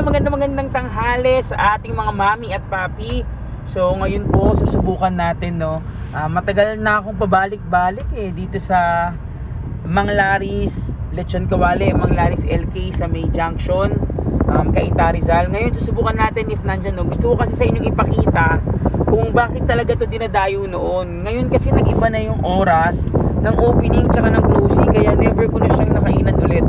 magandang magandang magandang tanghali sa ating mga mami at papi. So ngayon po susubukan natin no. Ah, matagal na akong pabalik-balik eh dito sa Manglaris Lechon Kawali, Manglaris LK sa May Junction, um, Cainta Rizal. Ngayon susubukan natin if nandyan no. Gusto ko kasi sa inyong ipakita kung bakit talaga to dinadayo noon. Ngayon kasi nag-iba na yung oras ng opening tsaka ng closing kaya never ko na siyang nakainan ulit.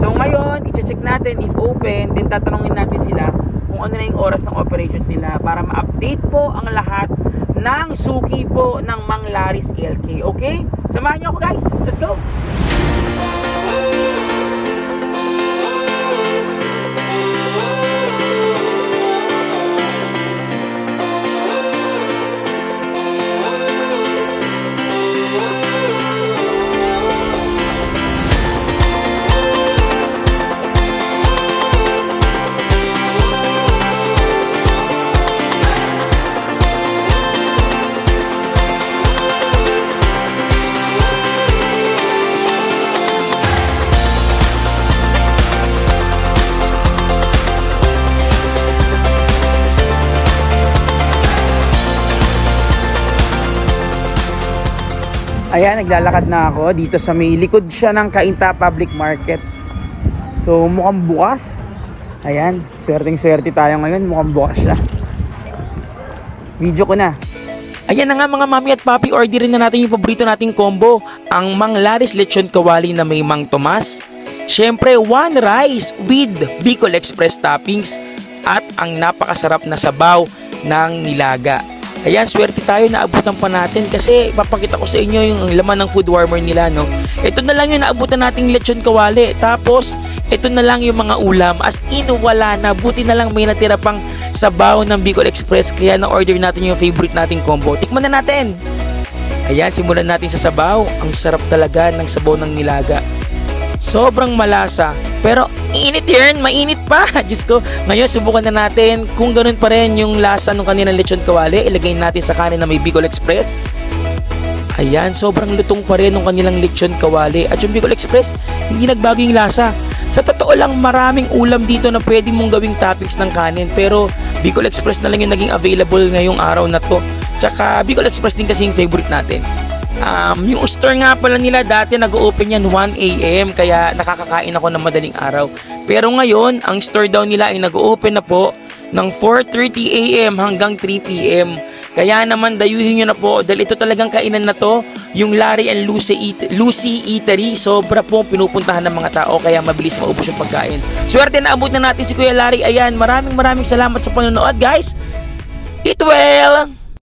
So ngayon, i-check natin if open, then tatanungin natin sila kung ano na yung oras ng operations nila para ma-update po ang lahat ng suki po ng Manglaris LK. Okay? Samahan niyo ako guys. Let's go! Ayan, naglalakad na ako dito sa may likod siya ng Cainta Public Market. So, mukhang bukas. Ayan, swerteng swerte tayo ngayon. Mukhang bukas siya. Video ko na. Ayan na nga mga mami at papi, orderin na natin yung paborito nating combo. Ang Manglaris Lechon Kawali na may Mang Tomas. Siyempre, one rice with Bicol Express toppings at ang napakasarap na sabaw ng nilaga. Ayan, swerte tayo na abutan pa natin kasi papakita ko sa inyo yung laman ng food warmer nila, no? Ito na lang yung naabutan nating lechon kawali. Tapos, ito na lang yung mga ulam. As in, wala na. Buti na lang may natira pang sabaw ng Bicol Express. Kaya na-order natin yung favorite nating combo. Tikman na natin! Ayan, simulan natin sa sabaw. Ang sarap talaga ng sabaw ng nilaga. Sobrang malasa. Pero init yun, mainit pa. Diyos ko, ngayon subukan na natin kung ganun pa rin yung lasa ng kanilang lechon kawali. Ilagay natin sa kanin na may Bicol Express. Ayan, sobrang lutong pa rin ng kanilang lechon kawali. At yung Bicol Express, hindi nagbago yung lasa. Sa totoo lang, maraming ulam dito na pwede mong gawing toppings ng kanin. Pero Bicol Express na lang yung naging available ngayong araw na to. Tsaka Bicol Express din kasi yung favorite natin. Um, yung store nga pala nila dati nag-open yan 1am kaya nakakakain ako ng madaling araw. Pero ngayon, ang store daw nila ay nag-open na po ng 4.30am hanggang 3pm. Kaya naman dayuhin nyo na po dahil ito talagang kainan na to, yung Larry and Lucy, Eat- Lucy Eatery. Sobra po pinupuntahan ng mga tao kaya mabilis maubos yung pagkain. Swerte na abot na natin si Kuya Larry. Ayan, maraming maraming salamat sa panonood guys. Eat well!